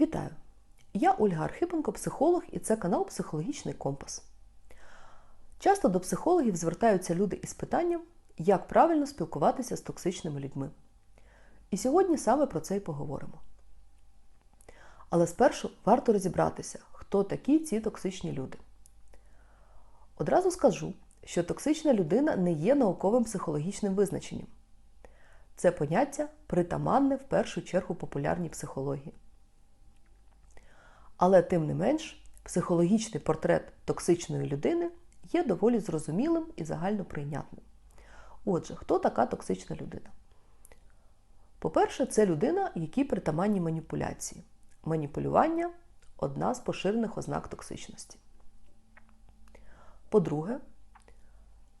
Вітаю! Я Ольга Архипенко, психолог, і це канал Психологічний компас. Часто до психологів звертаються люди із питанням, як правильно спілкуватися з токсичними людьми. І сьогодні саме про це й поговоримо. Але спершу варто розібратися, хто такі ці токсичні люди. Одразу скажу, що токсична людина не є науковим психологічним визначенням. Це поняття притаманне в першу чергу популярній психології. Але тим не менш, психологічний портрет токсичної людини є доволі зрозумілим і загально прийнятним. Отже, хто така токсична людина? По-перше, це людина, якій притаманні маніпуляції. Маніпулювання одна з поширених ознак токсичності. По-друге,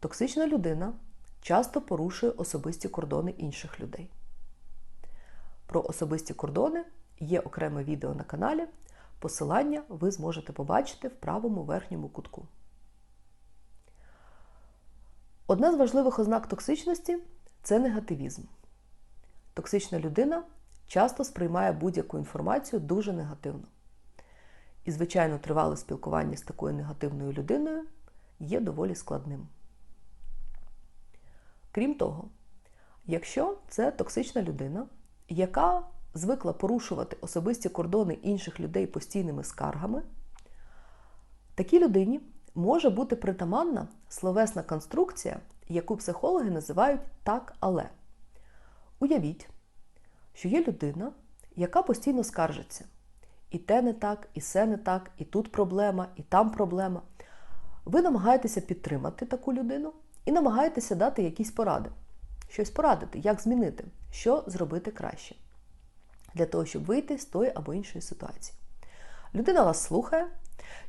токсична людина часто порушує особисті кордони інших людей. Про особисті кордони є окреме відео на каналі. Посилання ви зможете побачити в правому верхньому кутку. Одна з важливих ознак токсичності це негативізм. Токсична людина часто сприймає будь-яку інформацію дуже негативно. І, звичайно, тривале спілкування з такою негативною людиною є доволі складним. Крім того, якщо це токсична людина, яка звикла порушувати особисті кордони інших людей постійними скаргами, такій людині може бути притаманна словесна конструкція, яку психологи називають так, але. Уявіть, що є людина, яка постійно скаржиться. І те не так, і все не так, і тут проблема, і там проблема. Ви намагаєтеся підтримати таку людину і намагаєтеся дати якісь поради. Щось порадити, як змінити, що зробити краще для того, щоб вийти з тої або іншої ситуації. Людина вас слухає,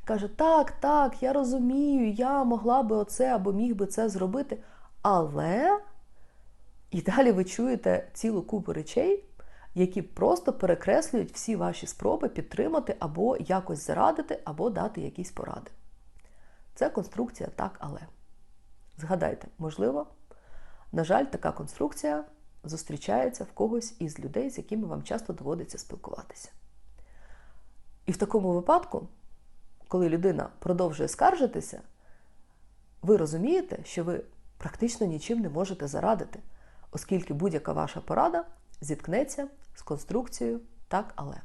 каже: Так, так, я розумію, я могла би оце або міг би це зробити, але і далі ви чуєте цілу купу речей, які просто перекреслюють всі ваші спроби підтримати або якось зарадити, або дати якісь поради. Це конструкція так, але. Згадайте, можливо, на жаль, така конструкція зустрічається в когось із людей, з якими вам часто доводиться спілкуватися. І в такому випадку, коли людина продовжує скаржитися, ви розумієте, що ви практично нічим не можете зарадити, оскільки будь-яка ваша порада зіткнеться з конструкцією так, але.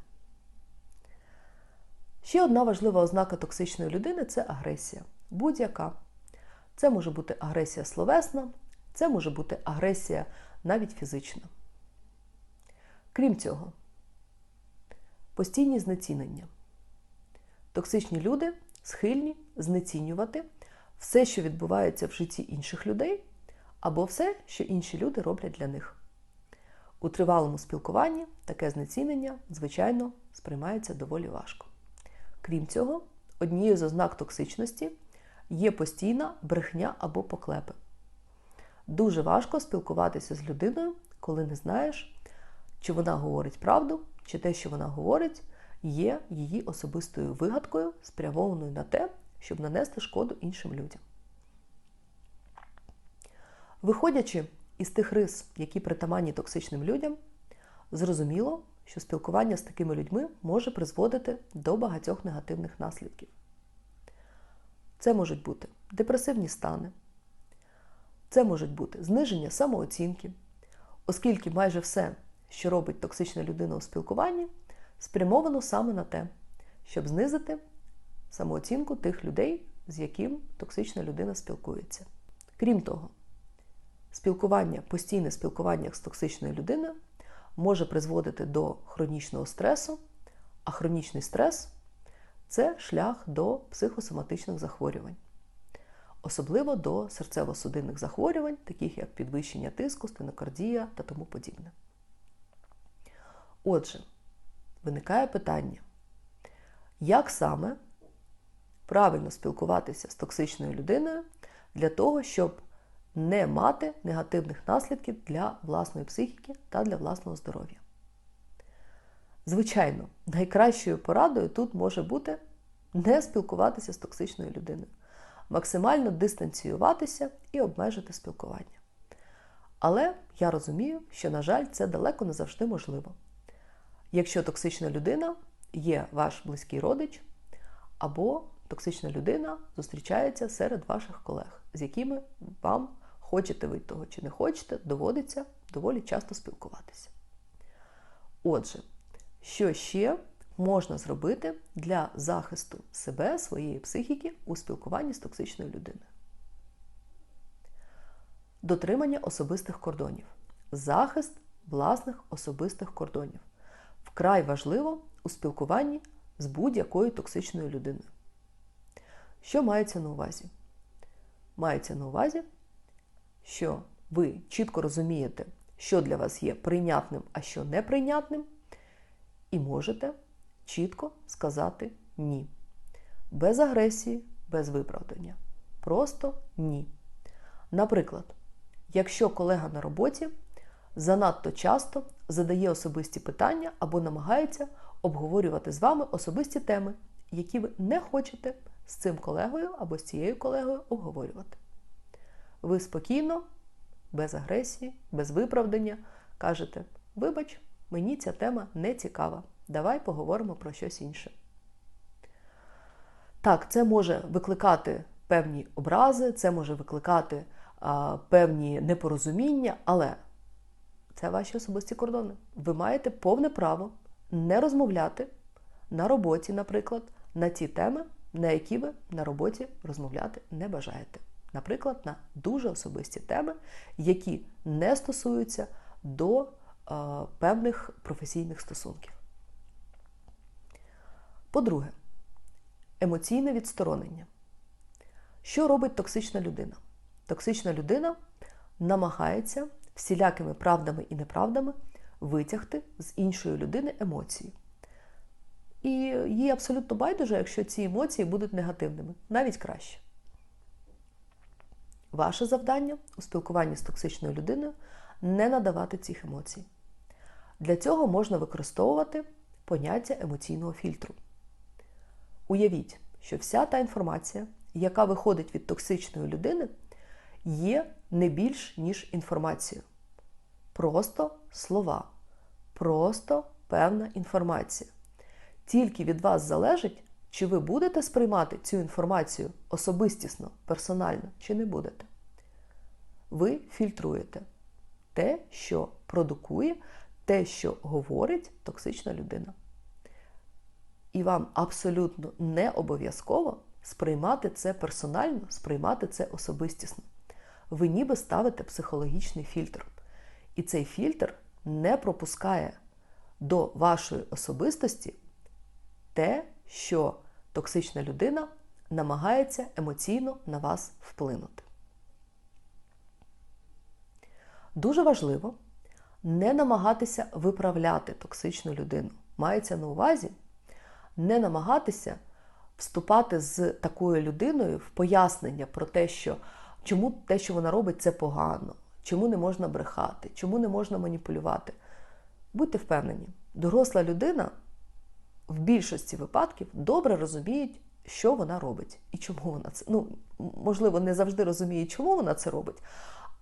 Ще одна важлива ознака токсичної людини це агресія. Будь-яка. Це може бути агресія словесна, це може бути агресія навіть фізична. Крім цього, постійні знецінення. Токсичні люди схильні знецінювати все, що відбувається в житті інших людей, або все, що інші люди роблять для них. У тривалому спілкуванні таке знецінення, звичайно, сприймається доволі важко. Крім цього, однією з ознак токсичності є постійна брехня або поклепи. Дуже важко спілкуватися з людиною, коли не знаєш, чи вона говорить правду, чи те, що вона говорить, є її особистою вигадкою, спрямованою на те, щоб нанести шкоду іншим людям. Виходячи із тих рис, які притаманні токсичним людям, зрозуміло, що спілкування з такими людьми може призводити до багатьох негативних наслідків. Це можуть бути депресивні стани, це можуть бути зниження самооцінки, оскільки майже все, що робить токсична людина у спілкуванні, спрямовано саме на те, щоб знизити самооцінку тих людей, з яким токсична людина спілкується. Крім того, спілкування, постійне спілкування з токсичною людиною може призводити до хронічного стресу, а хронічний стрес це шлях до психосоматичних захворювань, особливо до серцево-судинних захворювань, таких як підвищення тиску, стенокардія та тому подібне. Отже, виникає питання, як саме правильно спілкуватися з токсичною людиною для того, щоб не мати негативних наслідків для власної психіки та для власного здоров'я. Звичайно, найкращою порадою тут може бути не спілкуватися з токсичною людиною, максимально дистанціюватися і обмежити спілкування. Але я розумію, що, на жаль, це далеко не завжди можливо. Якщо токсична людина є ваш близький родич, або токсична людина зустрічається серед ваших колег, з якими вам, хочете ви того чи не хочете, доводиться доволі часто спілкуватися. Отже, що ще можна зробити для захисту себе, своєї психіки у спілкуванні з токсичною людиною? Дотримання особистих кордонів. Захист власних особистих кордонів. Вкрай важливо у спілкуванні з будь-якою токсичною людиною. Що мається на увазі? Мається на увазі, що ви чітко розумієте, що для вас є прийнятним, а що неприйнятним, і можете чітко сказати ні. Без агресії, без виправдання. Просто ні. Наприклад, якщо колега на роботі занадто часто задає особисті питання або намагається обговорювати з вами особисті теми, які ви не хочете з цим колегою або з цією колегою обговорювати. Ви спокійно, без агресії, без виправдання кажете: вибач, мені ця тема не цікава. Давай поговоримо про щось інше. Так, це може викликати певні образи, це може викликати а, певні непорозуміння, але це ваші особисті кордони. Ви маєте повне право не розмовляти на роботі, наприклад, на ті теми, на які ви на роботі розмовляти не бажаєте. Наприклад, на дуже особисті теми, які не стосуються до е, певних професійних стосунків. По-друге, емоційне відсторонення. Що робить токсична людина? Токсична людина намагається всілякими правдами і неправдами витягти з іншої людини емоції. І їй абсолютно байдуже, якщо ці емоції будуть негативними, навіть краще. Ваше завдання у спілкуванні з токсичною людиною не надавати цих емоцій. Для цього можна використовувати поняття емоційного фільтру. Уявіть, що вся та інформація, яка виходить від токсичної людини, є не більш ніж інформація. Просто слова, просто певна інформація. Тільки від вас залежить, чи ви будете сприймати цю інформацію особистісно, персонально, чи не будете. Ви фільтруєте те, що продукує, те, що говорить токсична людина. І вам абсолютно не обов'язково сприймати це персонально, сприймати це особистісно. Ви ніби ставите психологічний фільтр. І цей фільтр не пропускає до вашої особистості те, що токсична людина намагається емоційно на вас вплинути. Дуже важливо не намагатися виправляти токсичну людину. Мається на увазі не намагатися вступати з такою людиною в пояснення про те, що чому те, що вона робить, це погано, чому не можна брехати, чому не можна маніпулювати. Будьте впевнені, доросла людина в більшості випадків добре розуміє, що вона робить і чому вона це. Ну, можливо, не завжди розуміє, чому вона це робить,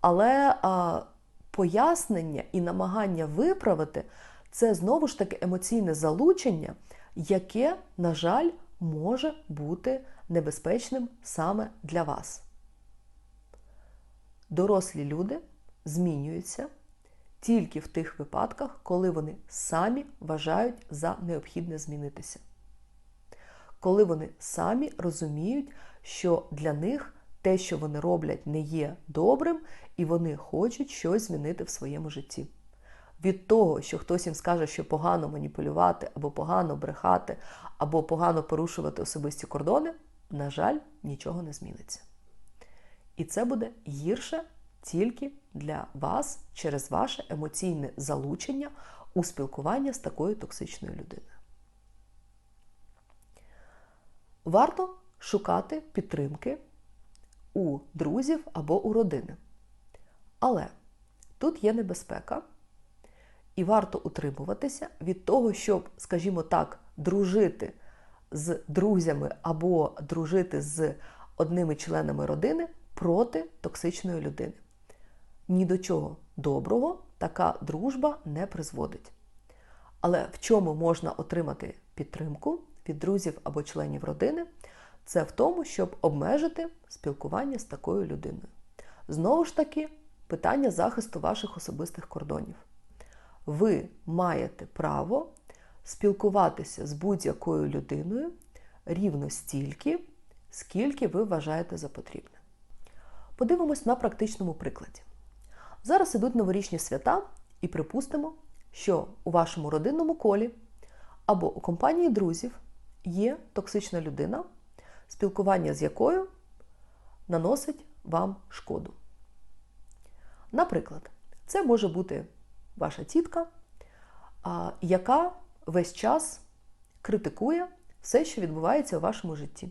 але а, пояснення і намагання виправити це знову ж таки емоційне залучення, яке, на жаль, може бути небезпечним саме для вас. Дорослі люди змінюються тільки в тих випадках, коли вони самі вважають за необхідне змінитися. Коли вони самі розуміють, що для них те, що вони роблять, не є добрим, і вони хочуть щось змінити в своєму житті. Від того, що хтось їм скаже, що погано маніпулювати, або погано брехати, або погано порушувати особисті кордони, на жаль, нічого не зміниться. І це буде гірше тільки для вас через ваше емоційне залучення у спілкування з такою токсичною людиною. Варто шукати підтримки у друзів або у родини. Але тут є небезпека, і варто утримуватися від того, щоб, скажімо так, дружити з друзями або дружити з одними членами родини проти токсичної людини. Ні до чого доброго така дружба не призводить. Але в чому можна отримати підтримку від друзів або членів родини? Це в тому, щоб обмежити спілкування з такою людиною. Знову ж таки, питання захисту ваших особистих кордонів. Ви маєте право спілкуватися з будь-якою людиною рівно стільки, скільки ви вважаєте за потрібне. Подивимось на практичному прикладі. Зараз ідуть новорічні свята, і припустимо, що у вашому родинному колі або у компанії друзів є токсична людина, спілкування з якою наносить вам шкоду. Наприклад, це може бути ваша тітка, яка весь час критикує все, що відбувається у вашому житті.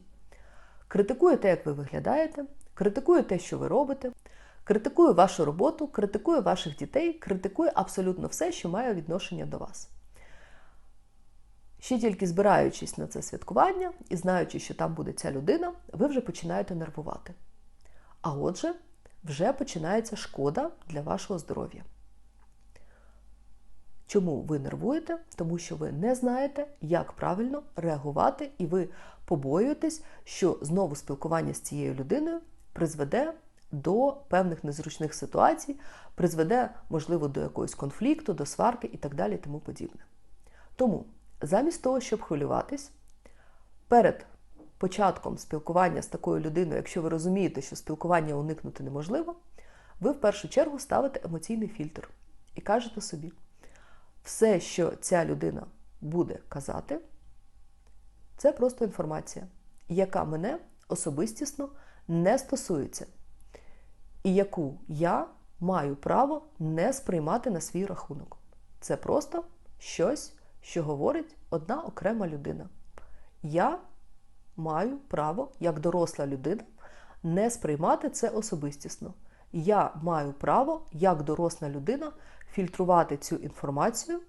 Критикує те, як ви виглядаєте, критикує те, що ви робите, критикує вашу роботу, критикує ваших дітей, критикує абсолютно все, що має відношення до вас. Ще тільки збираючись на це святкування і знаючи, що там буде ця людина, ви вже починаєте нервувати. А отже, вже починається шкода для вашого здоров'я. Чому ви нервуєте? Тому що ви не знаєте, як правильно реагувати, і ви побоюєтесь, що знову спілкування з цією людиною призведе до певних незручних ситуацій, призведе, можливо, до якогось конфлікту, до сварки і так далі, тому подібне. Тому, замість того, щоб хвилюватись, перед початком спілкування з такою людиною, якщо ви розумієте, що спілкування уникнути неможливо, ви в першу чергу ставите емоційний фільтр і кажете собі, все, що ця людина буде казати, це просто інформація, яка мене особистісно не стосується, і яку я маю право не сприймати на свій рахунок. Це просто щось, що говорить одна окрема людина. Я маю право, як доросла людина, не сприймати це особистісно. Я маю право, як доросла людина, фільтрувати цю інформацію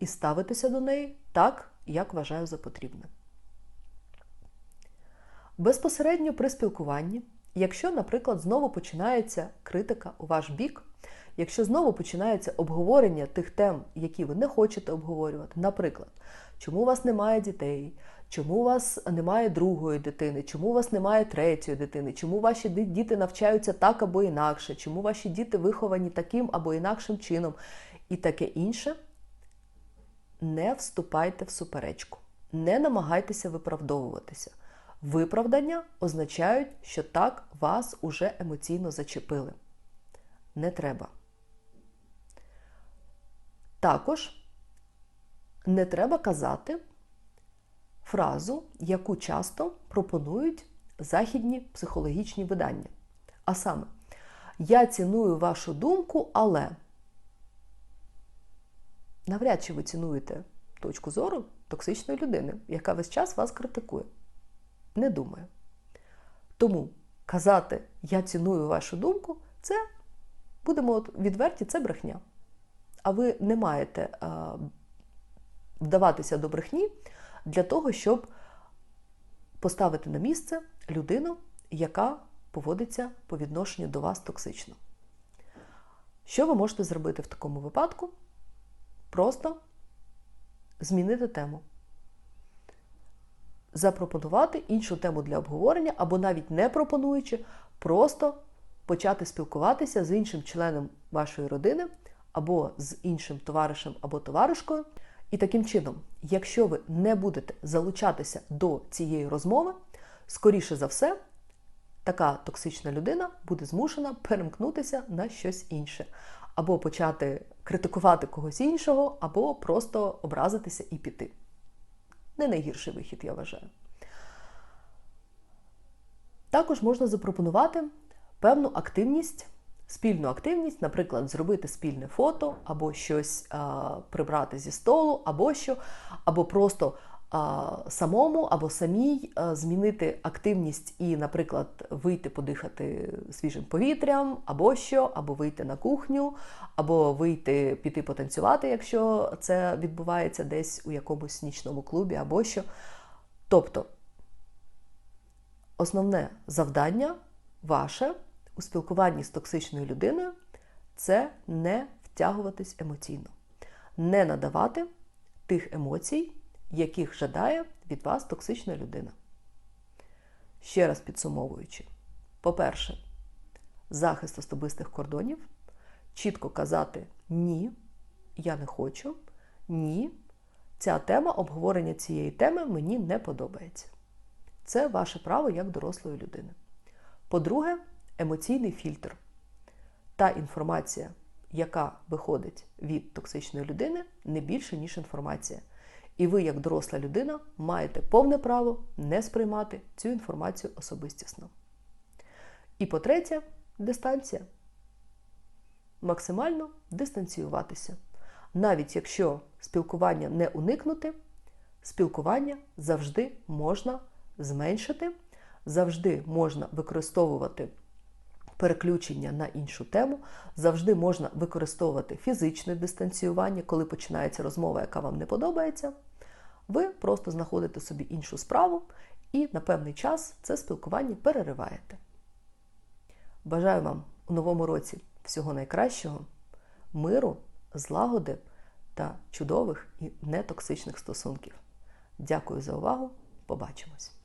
і ставитися до неї так, як вважаю за потрібне. Безпосередньо при спілкуванні, якщо, наприклад, знову починається критика у ваш бік, якщо знову починається обговорення тих тем, які ви не хочете обговорювати, наприклад, чому у вас немає дітей, чому у вас немає другої дитини, чому у вас немає третьої дитини, чому ваші діти навчаються так або інакше, чому ваші діти виховані таким або інакшим чином, і таке інше, не вступайте в суперечку, не намагайтеся виправдовуватися. Виправдання означають, що так вас уже емоційно зачепили. Не треба. Також не треба казати фразу, яку часто пропонують західні психологічні видання. А саме, я ціную вашу думку, але навряд чи ви цінуєте точку зору токсичної людини, яка весь час вас критикує. Не думаю. Тому казати Я ціную вашу думку, це, будемо відверті, це брехня. А ви не маєте а, вдаватися до брехні для того, щоб поставити на місце людину, яка поводиться по відношенню до вас токсично. Що ви можете зробити в такому випадку? Просто змінити тему. Запропонувати іншу тему для обговорення, або навіть не пропонуючи, просто почати спілкуватися з іншим членом вашої родини, або з іншим товаришем або товаришкою. І таким чином, якщо ви не будете залучатися до цієї розмови, скоріше за все, така токсична людина буде змушена перемкнутися на щось інше, або почати критикувати когось іншого, або просто образитися і піти. Не найгірший вихід, я вважаю. Також можна запропонувати певну активність спільну активність, наприклад, зробити спільне фото, або щось а, прибрати зі столу, або що, або просто а, самому або самій а, змінити активність і, наприклад, вийти подихати свіжим повітрям, або що, або вийти на кухню, або вийти піти потанцювати, якщо це відбувається десь у якомусь нічному клубі, або що. Тобто основне завдання ваше у спілкуванні з токсичною людиною це не втягуватись емоційно, не надавати тих емоцій, яких жадає від вас токсична людина. Ще раз підсумовуючи, по-перше, захист особистих кордонів, чітко казати ні, я не хочу, ні, ця тема, обговорення цієї теми мені не подобається. Це ваше право як дорослої людини. По-друге, емоційний фільтр. Та інформація, яка виходить від токсичної людини, не більше, ніж інформація. І ви, як доросла людина, маєте повне право не сприймати цю інформацію особистісно. І по-третє, дистанція. Максимально дистанціюватися. Навіть якщо спілкування не уникнути, спілкування завжди можна зменшити, завжди можна використовувати переключення на іншу тему, завжди можна використовувати фізичне дистанціювання, коли починається розмова, яка вам не подобається. Ви просто знаходите собі іншу справу і на певний час це спілкування перериваєте. Бажаю вам у новому році всього найкращого, миру, злагоди та чудових і нетоксичних стосунків. Дякую за увагу! Побачимось!